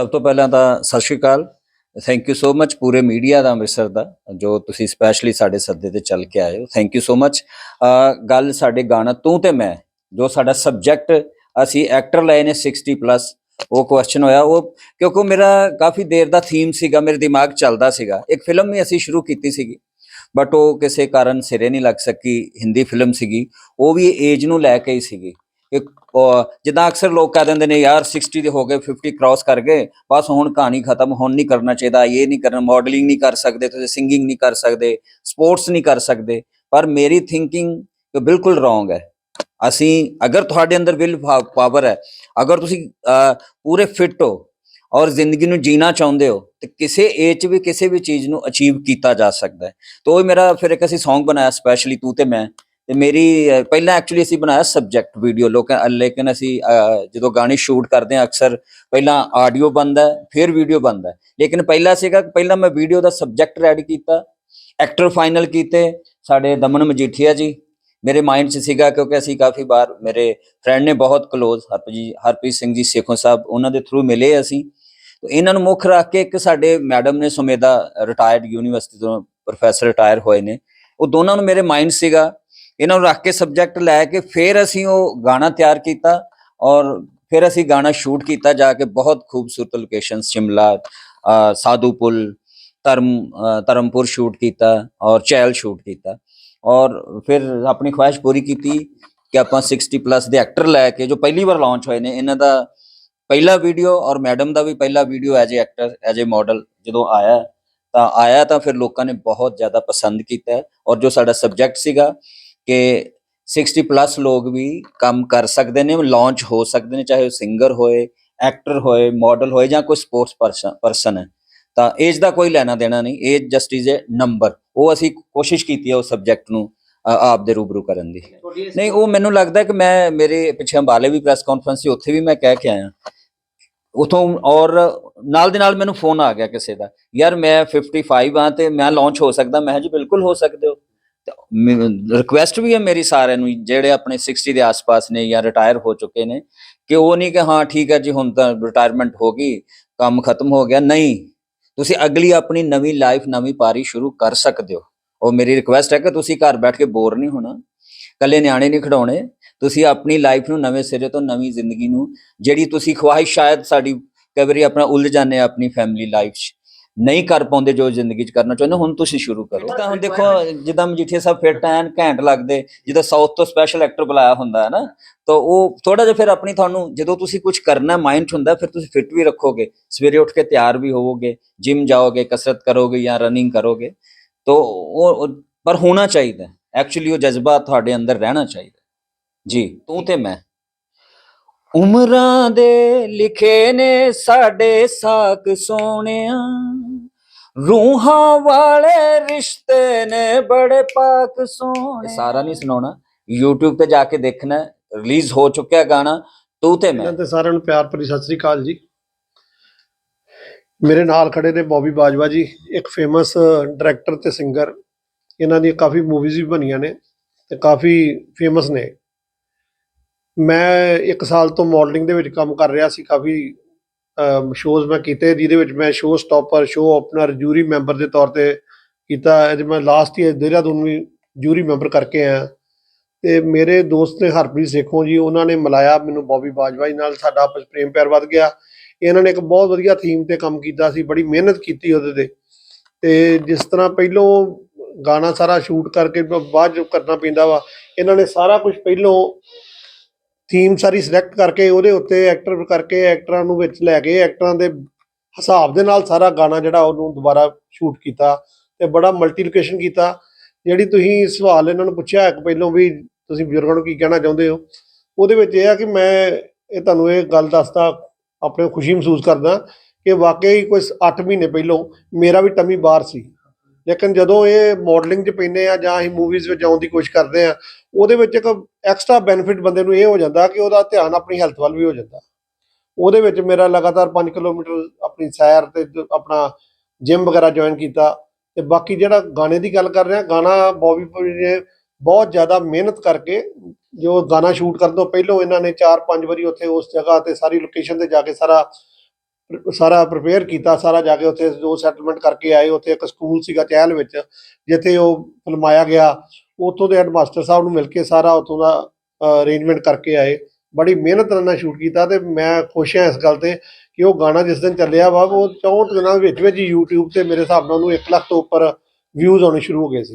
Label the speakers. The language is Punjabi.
Speaker 1: ਸਭ ਤੋਂ ਪਹਿਲਾਂ ਤਾਂ ਸਤਿ ਸ਼੍ਰੀ ਅਕਾਲ। ਥੈਂਕ ਯੂ ਸੋ ਮੱਚ ਪੂਰੇ ਮੀਡੀਆ ਦਾ ਅੰਮ੍ਰਿਤਸਰ ਦਾ, ਜੋ ਤੁਸੀਂ ਸਪੈਸ਼ਲੀ ਸਾਡੇ ਸੱਦੇ ਤੇ ਚੱਲ ਕੇ ਆਏ ਹੋ। ਥੈਂਕ ਯੂ ਸੋ ਮੱਚ ਗੱਲ ਸਾਡੇ ਗਾਣਾ ਤੂੰ ਤੇ ਮੈਂ, ਜੋ ਸਾਡਾ ਸਬਜੈਕਟ ਅਸੀਂ ਐਕਟਰ ਲਏ ਨੇ 60 ਪਲੱਸ ਉਹ ਕੁਐਸਚਨ ਹੋਇਆ। ਉਹ, ਕਿਉਂਕਿ ਮੇਰਾ ਕਾਫੀ ਦੇਰ ਦਾ ਥੀਮ ਸੀਗਾ, ਮੇਰੇ ਦਿਮਾਗ ਚੱਲਦਾ ਸੀਗਾ। ਇੱਕ ਫਿਲਮ ਵੀ ਅਸੀਂ ਸ਼ੁਰੂ ਕੀਤੀ ਸੀਗੀ ਬਟ ਉਹ ਕਿਸੇ ਕਾਰਨ ਸਿਰੇ ਨਹੀਂ ਲੱਗ ਸਕੀ, ਹਿੰਦੀ ਫਿਲਮ ਸੀਗੀ। ਉਹ ਵੀ ਏਜ ਨੂੰ ਲੈ ਕੇ ਹੀ ਸੀਗੀ। ਇੱਕ ਜਿੱਦਾਂ ਅਕਸਰ ਲੋਕ ਕਹਿ ਦਿੰਦੇ ਨੇ, ਯਾਰ 60 ਦੇ ਹੋ ਗਏ 50 ਕ੍ਰਾਸ ਕਰ ਗਏ, ਬਸ ਹੁਣ ਕਹਾਣੀ ਖਤਮ, ਹੁਣ ਨਹੀਂ ਕਰਨਾ ਚਾਹੀਦਾ, ਇਹ ਨਹੀਂ ਕਰਨਾ ਮਾਡਲਿੰਗ ਨਹੀਂ ਕਰ ਸਕਦੇ, ਤੁਸੀਂ ਸਿੰਗਿੰਗ ਨਹੀਂ ਕਰ ਸਕਦੇ ਸਪੋਰਟਸ ਨਹੀਂ ਕਰ ਸਕਦੇ। ਪਰ ਮੇਰੀ ਥਿੰਕਿੰਗ ਬਿਲਕੁਲ ਰੋਂਗ ਹੈ। ਅਸੀਂ, ਅਗਰ ਤੁਹਾਡੇ ਅੰਦਰ ਵਿਲ ਪਾਵਰ ਹੈ, ਅਗਰ ਤੁਸੀਂ ਪੂਰੇ ਫਿੱਟ ਹੋ ਔਰ ਜ਼ਿੰਦਗੀ ਨੂੰ ਜੀਣਾ ਚਾਹੁੰਦੇ ਹੋ, ਤੇ ਕਿਸੇ ਏਜ 'ਚ ਵੀ ਕਿਸੇ ਵੀ ਚੀਜ਼ ਨੂੰ ਅਚੀਵ ਕੀਤਾ ਜਾ ਸਕਦਾ ਹੈ। ਤੋ ਉਹ ਮੇਰਾ ਫਿਰ ਇੱਕ ਅਸੀਂ Song ਬਣਾਇਆ ਸਪੈਸ਼ਲੀ ਤੂੰ ਤੇ ਮੈਂ। ਤੇ ਮੇਰੀ ਪਹਿਲਾਂ ਐਕਚੁਅਲੀ ਅਸੀਂ ਬਣਾਇਆ ਸਬਜੈਕਟ ਵੀਡੀਓ ਲੋਕਾਂ ਲੇਕਿਨ ਅਸੀਂ ਜਦੋਂ ਗਾਣੇ ਸ਼ੂਟ ਕਰਦੇ ਹਾਂ ਅਕਸਰ, ਪਹਿਲਾਂ ਆਡੀਓ ਬਣਦਾ ਫਿਰ ਵੀਡੀਓ ਬਣਦਾ ਲੇਕਿਨ ਪਹਿਲਾਂ ਸੀਗਾ, ਪਹਿਲਾਂ ਮੈਂ ਵੀਡੀਓ ਦਾ ਸਬਜੈਕਟ ਰੈਡੀ ਕੀਤਾ ਐਕਟਰ ਫਾਈਨਲ ਕੀਤੇ, ਸਾਡੇ ਦਮਨ ਮਜੀਠੀਆ ਜੀ, ਮੇਰੇ ਮਾਈਂਡ 'ਚ ਸੀਗਾ ਕਿਉਂਕਿ ਅਸੀਂ ਕਾਫੀ ਵਾਰ, ਮੇਰੇ ਫਰੈਂਡ ਨੇ ਬਹੁਤ ক্লোਜ਼ ਹਰਪ੍ਰੀਤ ਹਰਪ੍ਰੀਤ ਸਿੰਘ ਜੀ, ਸੇਖੋਂ ਸਾਹਿਬ, ਉਹਨਾਂ ਦੇ ਥਰੂ ਮਿਲੇ ਅਸੀਂ। ਤੋ ਇਹਨਾਂ ਨੂੰ ਮੁੱਖ ਰੱਖ ਕੇ ਇੱਕ ਸਾਡੇ ਮੈਡਮ ਨੇ ਸੁਮੇਦਾ ਰਿਟਾਇਰਡ ਯੂਨੀਵਰਸਿਟੀ ਤੋਂ ਪ੍ਰੋਫੈਸਰ ਰਿਟਾਇਰ ਹੋਏ ਨੇ। ਉਹ ਦੋਨਾਂ ਨੂੰ ਮੇਰੇ ਮਾਈਂਡ ਸੀਗਾ। ਇਹਨਾਂ ਨੂੰ ਰੱਖ ਕੇ ਸਬਜੈਕਟ ਲੈ ਕੇ ਫਿਰ ਅਸੀਂ ਉਹ ਗਾਣਾ ਤਿਆਰ ਕੀਤਾ ਔਰ ਫਿਰ ਅਸੀਂ ਗਾਣਾ ਸ਼ੂਟ ਕੀਤਾ ਜਾ ਕੇ ਬਹੁਤ ਖੂਬਸੂਰਤ ਲੋਕੇਸ਼ਨ ਸ਼ਿਮਲਾ ਸਾਧੂ ਪੁਲ ਧਰਮ ਧਰਮਪੁਰ ਸ਼ੂਟ ਕੀਤਾ ਔਰ ਚੈਲ ਸ਼ੂਟ ਕੀਤਾ ਔਰ ਫਿਰ ਆਪਣੀ ਖੁਆਇਸ਼ ਪੂਰੀ ਕੀਤੀ ਕਿ ਆਪਾਂ 60 ਪਲੱਸ ਦੇ ਐਕਟਰ ਲੈ ਕੇ ਜੋ ਪਹਿਲੀ ਵਾਰ ਲਾਂਚ ਹੋਏ ਨੇ, ਇਹਨਾਂ ਦਾ ਪਹਿਲਾ ਵੀਡੀਓ ਔਰ ਮੈਡਮ ਦਾ ਵੀ ਪਹਿਲਾ video as a actor as a model ਜਦੋਂ ਆਇਆ ਤਾਂ ਆਇਆ ਤਾਂ ਫਿਰ ਲੋਕਾਂ ਨੇ ਬਹੁਤ ਜ਼ਿਆਦਾ ਪਸੰਦ ਕੀਤਾ ਔਰ ਜੋ ਸਾਡਾ ਸਬਜੈਕਟ ਸੀਗਾ ਕਿ 60 ਪਲੱਸ ਲੋਕ ਵੀ ਕੰਮ ਕਰ ਸਕਦੇ ਨੇ ਲਾਂਚ ਹੋ ਸਕਦੇ ਨੇ ਚਾਹੇ ਉਹ ਸਿੰਗਰ ਹੋਏ ਐਕਟਰ ਹੋਏ ਮਾਡਲ ਹੋਏ ਜਾਂ ਕੋਈ ਸਪੋਰਟਸ ਪਰਸਨ ਹੈ। ਤਾਂ ਏਜ ਦਾ ਕੋਈ ਲੈਣਾ ਦੇਣਾ ਨਹੀਂ age just is a number ਉਹ ਅਸੀਂ ਕੋਸ਼ਿਸ਼ ਕੀਤੀ ਹੈ ਉਸ ਸਬਜੈਕਟ ਨੂੰ ਆਪ ਦੇ ਰੂਬਰੂ ਕਰਨ ਦੀ। ਨਹੀਂ ਉਹ ਮੈਨੂੰ ਲੱਗਦਾ ਕਿ ਮੈਂ ਮੇਰੇ ਪਿੱਛੇ ਅੰਬਾਲੇ ਵੀ ਪ੍ਰੈਸ ਕਾਨਫਰੰਸ ਸੀ ਉੱਥੇ ਵੀ ਮੈਂ ਕਹਿ ਕੇ ਆਇਆ। ਉਥੋਂ ਔਰ ਨਾਲ ਦੇ ਨਾਲ ਮੈਨੂੰ ਫੋਨ ਆ ਗਿਆ ਕਿਸੇ ਦਾ। ਯਾਰ ਮੈਂ 55 ਆ ਤੇ ਮੈਂ ਲਾਂਚ ਹੋ ਸਕਦਾ। ਮੈਂ ਜੀ ਬਿਲਕੁਲ ਹੋ ਸਕਦੇ ਹੋ। ਰਿਕੁਐਸਟ ਵੀ ਹੈ ਮੇਰੀ ਸਾਰਿਆਂ ਨੂੰ, ਜਿਹੜੇ ਆਪਣੇ 60 ਦੇ ਆਸ-ਪਾਸ ਨੇ ਜਾਂ ਰਿਟਾਇਰ ਹੋ ਚੁੱਕੇ ਨੇ, ਕਿ ਉਹ ਨਹੀਂ ਕਿ ਹਾਂ, ਠੀਕ ਹੈ ਜੀ, ਹੁਣ ਤਾਂ ਰਿਟਾਇਰਮੈਂਟ ਹੋ ਗਈ, ਕੰਮ ਖਤਮ ਹੋ ਗਿਆ। ਨਹੀਂ, ਤੁਸੀਂ ਅਗਲੀ ਆਪਣੀ ਨਵੀਂ ਲਾਈਫ ਨਵੀਂ ਪਾਰੀ ਸ਼ੁਰੂ ਕਰ ਸਕਦੇ ਹੋ। ਉਹ ਮੇਰੀ ਰਿਕੁਐਸਟ ਹੈ ਕਿ ਤੁਸੀਂ ਘਰ ਬੈਠ ਕੇ ਬੋਰ ਨਹੀਂ ਹੋਣਾ ਕੱਲੇ ਨਿਆਣੇ ਨਹੀਂ ਖਿਡਾਉਣੇ ਤੁਸੀਂ ਆਪਣੀ ਲਾਈਫ ਨੂੰ ਨਵੇਂ ਸਿਰੇ ਤੋਂ ਨਵੀਂ ਜ਼ਿੰਦਗੀ ਨੂੰ, ਜਿਹੜੀ ਤੁਸੀਂ ਖੁਆਇਸ਼ ਸ਼ਾਇਦ ਸਾਡੀ ਕਈ ਵਾਰੀ ਆਪਣਾ ਉਲਝ ਜਾਂਦੇ ਆ ਆਪਣੀ ਫੈਮਿਲੀ ਲਾਈਫ 'ਚ ਨਹੀਂ ਕਰ ਪਾਉਂਦੇ ਜੋ ਜ਼ਿੰਦਗੀ 'ਚ ਕਰਨਾ ਚਾਹੁੰਦੇ ਹੁਣ ਤੁਸੀਂ ਸ਼ੁਰੂ ਕਰੋ। ਤਾਂ ਹੁਣ ਦੇਖੋ ਜਿੱਦਾਂ ਮਜੀਠੀਆ ਸਾਹਿਬ ਫਿੱਟ ਐਨ ਘੈਂਟ ਲੱਗਦੇ ਜਿੱਦਾਂ ਸਾਊਥ ਤੋਂ ਸਪੈਸ਼ਲ ਐਕਟਰ ਬੁਲਾਇਆ ਹੁੰਦਾ ਹੈ ਨਾ ਤਾਂ ਉਹ ਥੋੜਾ ਜਿਹਾ ਫਿਰ ਆਪਣੀ ਤੁਹਾਨੂੰ ਜਦੋਂ ਤੁਸੀਂ ਕੁਝ ਕਰਨਾ ਮਾਈਂਡ 'ਚ ਹੁੰਦਾ ਫਿਰ ਤੁਸੀਂ ਫਿੱਟ ਵੀ ਰੱਖੋਗੇ। ਸਵੇਰੇ ਉੱਠ ਕੇ ਤਿਆਰ ਵੀ ਹੋਵੋਗੇ ਜਿਮ ਜਾਓਗੇ ਕਸਰਤ ਕਰੋਗੇ ਜਾਂ ਰਨਿੰਗ ਕਰੋਗੇ ਤਾਂ ਉਹ ਉਹ- ਪਰ ਹੋਣਾ ਚਾਹੀਦਾ ਐਕਚੁਅਲੀ ਉਹ ਜਜ਼ਬਾ ਤੁਹਾਡੇ ਅੰਦਰ ਰਹਿਣਾ ਚਾਹੀਦਾ ਜੀ ਤੂੰ ਤੇ ਮੈਂ। ਉਮਰਾਂ ਦੇ ਲਿਖੇ ਨੇ ਸਾਡੇ ਸਾਕ ਸੋਹਣਿਆ। ਰੂਹਾਂ ਵਾਲੇ ਰਿਸ਼ਤੇ ਨੇ ਬੜੇ ਪਾਕ ਸੋਹਣੇ ਸਾਰਾ ਨਹੀਂ ਸੁਣਾਉਣਾ। YouTube ਤੇ ਜਾ ਕੇ ਦੇਖਣਾ। ਰਿਲੀਜ਼ ਹੋ ਚੁੱਕਿਆ ਗਾਣਾ। ਤੂੰ ਤੇ ਮੈਂ।
Speaker 2: ਤੇ ਸਾਰਿਆਂ ਨੂੰ ਪਿਆਰ ਭਰੀ ਸਤਿ ਸ੍ਰੀ ਅਕਾਲ ਜੀ। ਮੇਰੇ ਨਾਲ ਖੜੇ ਨੇ ਬੌਬੀ ਬਾਜਵਾ ਜੀ ਇੱਕ ਫੇਮਸ ਡਾਇਰੈਕਟਰ ਤੇ ਸਿੰਗਰ ਇਹਨਾਂ ਦੀਆਂ ਕਾਫੀ ਮੂਵੀਜ਼ ਵੀ ਬਣੀਆਂ ਨੇ ਤੇ ਕਾਫੀ ਫੇਮਸ ਨੇ। ਮੈਂ ਇੱਕ ਸਾਲ ਤੋਂ ਮਾਡਲਿੰਗ ਦੇ ਵਿੱਚ ਕੰਮ ਕਰ ਰਿਹਾ ਸੀ, ਕਾਫੀ ਸ਼ੋਜ਼ ਮੈਂ ਕੀਤੇ, ਜਿਹਦੇ ਵਿੱਚ ਮੈਂ show stopper show opener jury member ਦੇ ਤੌਰ ਤੇ ਕੀਤਾ। ਅੱਜ ਮੈਂ ਲਾਸਟ ਈਅਰ ਦੇਹਰਾਦੂਨ ਵੀ ਜੂਰੀ ਮੈਂਬਰ ਕਰਕੇ ਆਇਆ। ਤੇ ਮੇਰੇ ਦੋਸਤ ਨੇ ਹਰਪ੍ਰੀਤ ਸੇਖੋਂ ਜੀ, ਉਹਨਾਂ ਨੇ ਮਿਲਾਇਆ ਮੈਨੂੰ ਬੌਬੀ ਬਾਜਵਾ ਜੀ ਨਾਲ, ਸਾਡਾ ਆਪਸ ਪ੍ਰੇਮ ਪਿਆਰ ਵੱਧ ਗਿਆ। ਇਹਨਾਂ ਨੇ ਇੱਕ ਬਹੁਤ ਵਧੀਆ ਥੀਮ ਤੇ ਕੰਮ ਕੀਤਾ ਸੀ, ਬੜੀ ਮਿਹਨਤ ਕੀਤੀ ਉਹਦੇ ਤੇ। ਤੇ ਜਿਸ ਤਰ੍ਹਾਂ ਪਹਿਲੋਂ ਗਾਣਾ ਸਾਰਾ ਸ਼ੂਟ ਕਰਕੇ ਬਾਅਦ ਜੋ ਕਰਨਾ ਪੈਂਦਾ ਵਾ, ਇਹਨਾਂ ਨੇ ਸਾਰਾ ਕੁਝ ਪਹਿਲੋਂ ਥੀਮ ਸਾਰੀ ਸਿਲੈਕਟ ਕਰਕੇ ਉਹਦੇ ਉੱਤੇ ਐਕਟਰ ਕਰਕੇ ਐਕਟਰਾਂ ਨੂੰ ਵਿੱਚ ਲੈ ਕੇ ਐਕਟਰਾਂ ਦੇ ਹਿਸਾਬ ਦੇ ਨਾਲ ਸਾਰਾ ਗਾਣਾ ਜਿਹੜਾ ਉਹਨੂੰ ਦੁਬਾਰਾ ਸ਼ੂਟ ਕੀਤਾ ਤੇ ਬੜਾ ਮਲਟੀ ਲੋਕੇਸ਼ਨ ਕੀਤਾ। ਜਿਹੜੀ ਤੁਸੀਂ ਸਵਾਲ ਇਹਨਾਂ ਨੂੰ ਪੁੱਛਿਆ ਇੱਕ ਪਹਿਲੋਂ ਵੀ ਤੁਸੀਂ ਬਜ਼ੁਰਗਾਂ ਨੂੰ ਕੀ ਕਹਿਣਾ ਚਾਹੁੰਦੇ ਹੋ? ਉਹਦੇ ਵਿੱਚ ਇਹ ਆ ਕਿ ਮੈਂ ਇਹ ਤੁਹਾਨੂੰ ਇਹ ਗੱਲ ਦੱਸਦਾ, ਆਪਣੇ ਖੁਸ਼ੀ ਮਹਿਸੂਸ ਕਰਦਾ ਕਿ ਵਾਕਈ ਕੋਈ 8 ਮਹੀਨੇ ਪਹਿਲੋਂ ਮੇਰਾ ਵੀ ਟਮੀ ਬਾਹਰ ਸੀ। ਲੇਕਿਨ ਜਦੋਂ ਇਹ ਮਾਡਲਿੰਗ 'ਚ ਪੈਂਦੇ ਆ ਜਾਂ ਅਸੀਂ ਮੂਵੀਜ਼ ਵਿੱਚ ਆਉਣ ਦੀ ਕੋਸ਼ਿਸ਼ ਕਰਦੇ ਆ, ਉਹਦੇ ਵਿੱਚ ਇੱਕ ਐਕਸਟਰਾ ਬੈਨੀਫਿਟ ਬੰਦੇ ਨੂੰ ਇਹ ਹੋ ਜਾਂਦਾ ਕਿ ਉਹਦਾ ਧਿਆਨ ਆਪਣੀ ਹੈਲਥ ਵੱਲ ਵੀ ਹੋ ਜਾਂਦਾ। ਉਹਦੇ ਵਿੱਚ ਮੇਰਾ ਲਗਾਤਾਰ 5 ਕਿਲੋਮੀਟਰ ਆਪਣੀ ਸੈਰ ਤੇ ਆਪਣਾ ਜਿਮ ਵਗੈਰਾ ਜੁਆਇਨ ਕੀਤਾ ਤੇ ਬਾਕੀ ਜਿਹੜਾ ਗਾਣੇ ਦੀ ਗੱਲ ਕਰ ਰਿਹਾ, ਗਾਣਾ ਬੌਬੀ ਪੁਰੀ ਨੇ ਬਹੁਤ ਜ਼ਿਆਦਾ ਮਿਹਨਤ ਕਰਕੇ ਜੋ ਗਾਣਾ ਸ਼ੂਟ ਕਰਨ ਤੋਂ ਪਹਿਲਾਂ ਇਹਨਾਂ ਨੇ 4-5 ਵਾਰੀ ਉੱਥੇ ਉਸ ਜਗ੍ਹਾ ਤੇ ਸਾਰੀ ਲੋਕੇਸ਼ਨ ਤੇ ਜਾ ਕੇ ਸਾਰਾ ਸਾਰਾ ਪ੍ਰਪੇਅਰ ਕੀਤਾ, ਸਾਰਾ ਜਾ ਕੇ ਉੱਥੇ ਜੋ ਸੈਟਲਮੈਂਟ ਕਰਕੇ ਆਏ, ਉੱਥੇ ਇੱਕ ਸਕੂਲ ਸੀਗਾ ਚਹਿਲ ਵਿੱਚ, ਜਿੱਥੇ ਉਹ ਫਿਲਮਾਇਆ ਗਿਆ। ਉੱਥੋਂ ਦੇ ਹੈਡਮਾਸਟਰ ਸਾਹਿਬ ਨੂੰ ਮਿਲ ਕੇ ਸਾਰਾ ਉੱਥੋਂ ਦਾ ਅਰੇਂਜਮੈਂਟ ਕਰਕੇ ਆਏ। ਬੜੀ ਮਿਹਨਤ ਨਾਲ ਸ਼ੂਟ ਕੀਤਾ ਤੇ ਮੈਂ ਖੁਸ਼ ਹਾਂ ਇਸ ਗੱਲ ਤੇ ਕਿ ਉਹ ਗਾਣਾ ਜਿਸ ਦਿਨ ਚੱਲਿਆ ਵਾ, ਉਹ 64 ਦਿਨਾਂ ਵਿੱਚ ਵਿੱਚ YouTube ਤੇ ਮੇਰੇ ਹਿਸਾਬ ਨਾਲ ਉਹਨੂੰ 1 ਲੱਖ ਤੋਂ ਉੱਪਰ ਵਿਊਜ਼ ਆਉਣੇ ਸ਼ੁਰੂ ਹੋ ਗਏ ਸੀ।